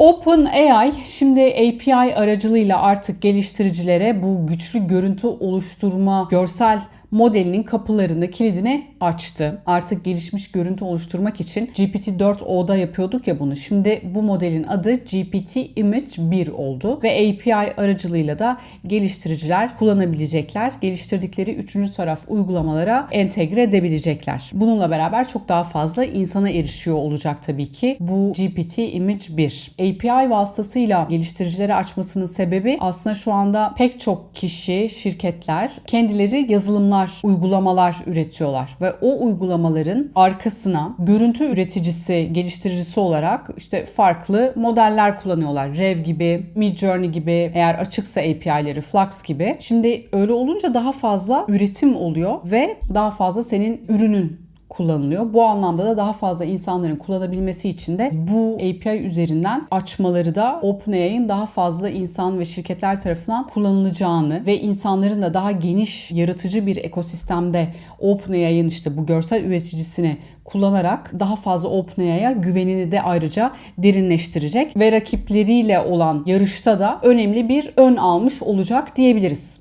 OpenAI şimdi API aracılığıyla artık geliştiricilere bu güçlü görüntü oluşturma, görsel modelinin kapılarını, kilidini açtı. Artık gelişmiş görüntü oluşturmak için GPT-4o'da yapıyorduk ya bunu. Şimdi bu modelin adı GPT Image 1 oldu ve API aracılığıyla da geliştiriciler kullanabilecekler. Geliştirdikleri üçüncü taraf uygulamalara entegre edebilecekler. Bununla beraber çok daha fazla insana erişiyor olacak tabii ki bu GPT Image 1. API vasıtasıyla geliştiricilere açmasının sebebi aslında şu anda pek çok kişi, şirketler kendileri yazılımlar, uygulamalar üretiyorlar ve o uygulamaların arkasına görüntü üreticisi, geliştiricisi olarak işte farklı modeller kullanıyorlar. Rev gibi, Midjourney gibi, eğer açıksa API'leri, Flux gibi. Şimdi öyle olunca daha fazla üretim oluyor ve daha fazla senin ürünün kullanılıyor. Bu anlamda da daha fazla insanların kullanabilmesi için de bu API üzerinden açmaları da OpenAI'nin daha fazla insan ve şirketler tarafından kullanılacağını ve insanların da daha geniş yaratıcı bir ekosistemde OpenAI'nin işte bu görsel üreticisini kullanarak daha fazla OpenAI'ya güvenini de ayrıca derinleştirecek ve rakipleriyle olan yarışta da önemli bir ön almış olacak diyebiliriz.